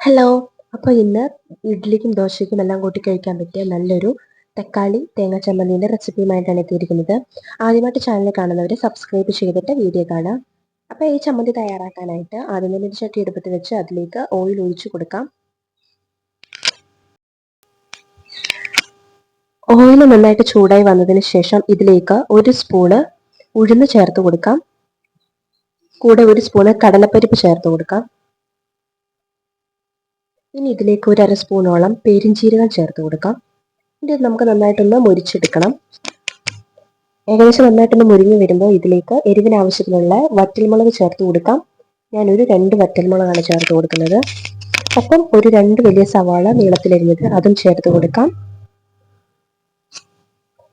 Hello അപ്പോൾ ഇന്ന് ഇഡ്ഡലിക്കും ദോശയ്ക്കും എല്ലാം കൂട്ടി കഴിക്കാൻ പറ്റിയ നല്ലൊരു തക്കാളി തേങ്ങ ചമ്മന്തിന്റെ റെസിപ്പിയുമായിട്ടാണ് എത്തിയിരിക്കുന്നത്. ആദ്യമായിട്ട് ചാനൽ കാണുന്നവർ സബ്സ്ക്രൈബ് ചെയ്തിട്ട് വീഡിയോ കാണാം. അപ്പോൾ ഈ ചമ്മന്തി തയ്യാറാക്കാനായിട്ട് ആദ്യം തന്നെ ചട്ടി എടുപ്പത്ത് വെച്ച് അതിലേക്ക് ഓയിൽ ഒഴിച്ചു കൊടുക്കാം. ഓയിൽ നന്നായിട്ട് ചൂടായി വന്നതിന് ശേഷം ഇതിലേക്ക് ഒരു സ്പൂണ് ഉഴുന്ന് ചേർത്ത് കൊടുക്കാം. കൂടെ ഒരു സ്പൂണ് കടലപ്പരിപ്പ് ചേർത്ത് കൊടുക്കാം. ഇനി ഇതിലേക്ക് ഒരു അര സ്പൂണോളം പെരിഞ്ചീരകം ചേർത്ത് കൊടുക്കാം. ഇനി നമുക്ക് നന്നായിട്ടൊന്ന് മുരിച്ചെടുക്കണം. ഏകദേശം നന്നായിട്ടൊന്ന് മുരിഞ്ഞ് വരുമ്പോൾ ഇതിലേക്ക് എരിവിന് ആവശ്യത്തിനുള്ള വറ്റൽമുളക് ചേർത്ത് കൊടുക്കാം. ഞാനൊരു രണ്ട് വറ്റൽമുളകാണ് ചേർത്ത് കൊടുക്കുന്നത്. അപ്പം ഒരു രണ്ട് വലിയ സവാള നീളത്തിലരിഞ്ഞത് അതും ചേർത്ത് കൊടുക്കാം.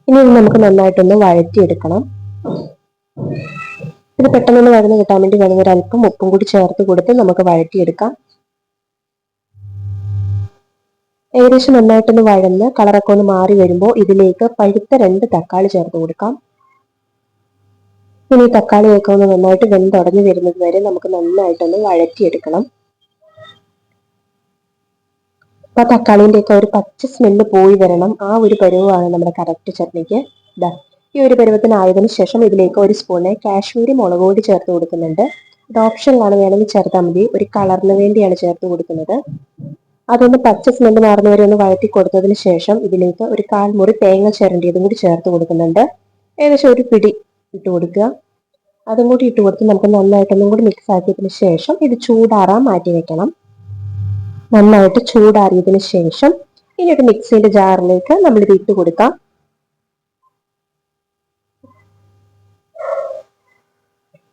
ഇനി ഇത് നമുക്ക് നന്നായിട്ടൊന്ന് വഴറ്റിയെടുക്കണം. ഇത് പെട്ടെന്നൊന്ന് വഴന്ന് കിട്ടാൻ വേണ്ടി വേണമെങ്കിൽ അല്പം ഉപ്പും കൂടി ചേർത്ത് കൊടുത്ത് നമുക്ക് വഴറ്റിയെടുക്കാം. ഏകദേശം നന്നായിട്ടൊന്ന് വഴന്ന് കളറൊക്കെ ഒന്ന് മാറി വരുമ്പോൾ ഇതിലേക്ക് പഴുത്ത രണ്ട് തക്കാളി ചേർത്ത് കൊടുക്കാം. ഇനി തക്കാളിയൊക്കെ ഒന്ന് നന്നായിട്ട് വെന്തുടഞ്ഞു വരുന്നത് വരെ നമുക്ക് നന്നായിട്ടൊന്ന് വഴറ്റിയെടുക്കണം. അപ്പൊ തക്കാളിന്റെ ഒക്കെ ഒരു പച്ച സ്മെല്ല് പോയി വരണം. ആ ഒരു പരുവാണ് നമ്മുടെ കറക്റ്റ് ചട്നിക്ക്. ഇതാ ഈ ഒരു പരുവത്തിനായതിനു ശേഷം ഇതിലേക്ക് ഒരു സ്പൂണ് കാശ്മീരി മുളക് പൊടി ചേർത്ത് കൊടുക്കുന്നുണ്ട്. ഇത് ഓപ്ഷനിലാണ് വേണമെങ്കിൽ ചേർത്താൽ മതി. ഒരു കളറിന് വേണ്ടിയാണ് ചേർത്ത് കൊടുക്കുന്നത്. അതൊന്ന് പച്ച സ്മെല്ല് മാറുന്നവരെ ഒന്ന് വഴറ്റി കൊടുത്തതിന് ശേഷം ഇതിലേക്ക് ഒരു കാൽമുറി തേങ്ങ തേങ്ങ ചിരണ്ടിയതും കൂടി ചേർത്ത് കൊടുക്കുന്നുണ്ട്. ഏകദേശം ഒരു പിടി ഇട്ട് കൊടുക്കുക. അതും കൂടി ഇട്ട് കൊടുത്ത് നമുക്ക് നന്നായിട്ടൊന്നും കൂടി മിക്സ് ആക്കിയതിന് ശേഷം ഇത് ചൂടാറാൻ മാറ്റി വെക്കണം. നന്നായിട്ട് ചൂടാറിയതിന് ശേഷം ഇനി ഒരു മിക്സിന്റെ ജാറിലേക്ക് നമ്മൾ ഇത് ഇട്ട് കൊടുക്കാം.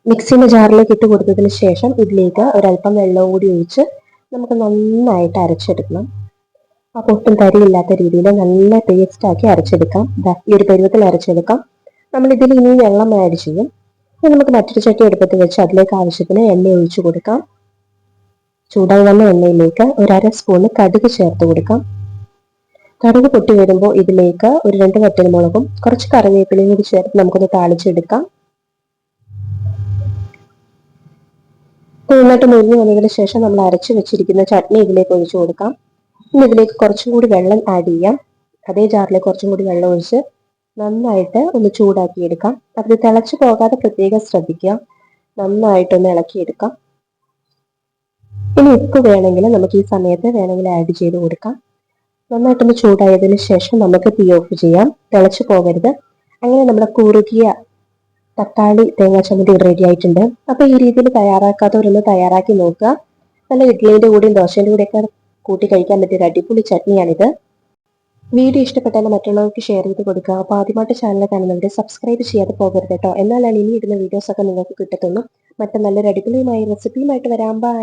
മിക്സിന്റെ ജാറിലേക്ക് ഇട്ട് കൊടുത്തതിന് ശേഷം ഇതിലേക്ക് ഒരല്പം വെള്ളവും കൂടി ഒഴിച്ച് നമുക്ക് നന്നായിട്ട് അരച്ചെടുക്കണം. ആ ഒട്ടും തരിയില്ലാത്ത രീതിയിൽ നല്ല പേസ്റ്റ് ആക്കി അരച്ചെടുക്കാം. ഈ ഒരു പരുവത്തിൽ അരച്ചെടുക്കാം. നമ്മൾ ഇതിൽ ഇനി വെള്ളം ആഡ് ചെയ്യും. നമുക്ക് മറ്റൊരു ചട്ടി എടുപ്പത്ത് വെച്ച് അതിലേക്ക് ആവശ്യത്തിന് എണ്ണ ഒഴിച്ചു കൊടുക്കാം. ചൂടായി വന്ന എണ്ണയിലേക്ക് ഒരു അര സ്പൂണ് കടുക് ചേർത്ത് കൊടുക്കാം. കടുക് പൊട്ടി വരുമ്പോൾ ഇതിലേക്ക് ഒരു രണ്ട് വറ്റൽമുളകും കുറച്ച് കറിവേപ്പിലയും കൂടി ചേർത്ത് നമുക്കൊന്ന് താളിച്ചെടുക്കാം. നന്നായിട്ട് മുരിഞ്ഞ് വന്നതിന് ശേഷം നമ്മൾ അരച്ച് വെച്ചിരിക്കുന്ന ചട്നി ഇതിലേക്ക് ഒഴിച്ചു കൊടുക്കാം. ഇനി ഇതിലേക്ക് കുറച്ചും കൂടി വെള്ളം ആഡ് ചെയ്യാം. അതേ ജാറിലേക്ക് കുറച്ചും കൂടി വെള്ളം ഒഴിച്ച് നന്നായിട്ട് ഒന്ന് ചൂടാക്കിയെടുക്കാം. അത് തിളച്ചു പോകാതെ പ്രത്യേകം ശ്രദ്ധിക്കുക നന്നായിട്ടൊന്ന് ഇളക്കിയെടുക്കാം. ഇനി ഉപ്പ് വേണമെങ്കിൽ നമുക്ക് ഈ സമയത്ത് വേണമെങ്കിൽ ആഡ് ചെയ്ത് കൊടുക്കാം. നന്നായിട്ടൊന്ന് ചൂടായതിനു ശേഷം നമുക്ക് തീ ഓഫ് ചെയ്യാം. തിളച്ചു പോകരുത്. അങ്ങനെ നമ്മുടെ കുറുകിയ തക്കാളി തേങ്ങാ ചമ്മന്തി റെഡി ആയിട്ടുണ്ട്. അപ്പോൾ ഈ രീതിയിൽ തയ്യാറാക്കാത്തവരൊന്ന് തയ്യാറാക്കി നോക്കുക. നല്ല ഇഡ്ഡലിന്റെ കൂടെയും ദോശയുടെ കൂടെയൊക്കെ കൂട്ടി കഴിക്കാൻ പറ്റിയ അടിപൊളി ചട്നിയാണിത്. വീഡിയോ ഇഷ്ടപ്പെട്ടാൽ മറ്റുള്ളവർക്ക് ഷെയർ ചെയ്ത് കൊടുക്കുക. അപ്പോൾ ആദ്യമായിട്ട് ചാനൽ കാണുന്നവരെ സബ്സ്ക്രൈബ് ചെയ്യാതെ പോകരുത് കേട്ടോ. എന്നാലാണ് ഇനി ഇടുന്ന വീഡിയോസ് ഒക്കെ നിങ്ങൾക്ക് കിട്ടത്തുള്ളൂ. മറ്റു നല്ലൊരു അടിപൊളിയുമായി റെസിപ്പിയുമായിട്ട് വരാം. ബൈ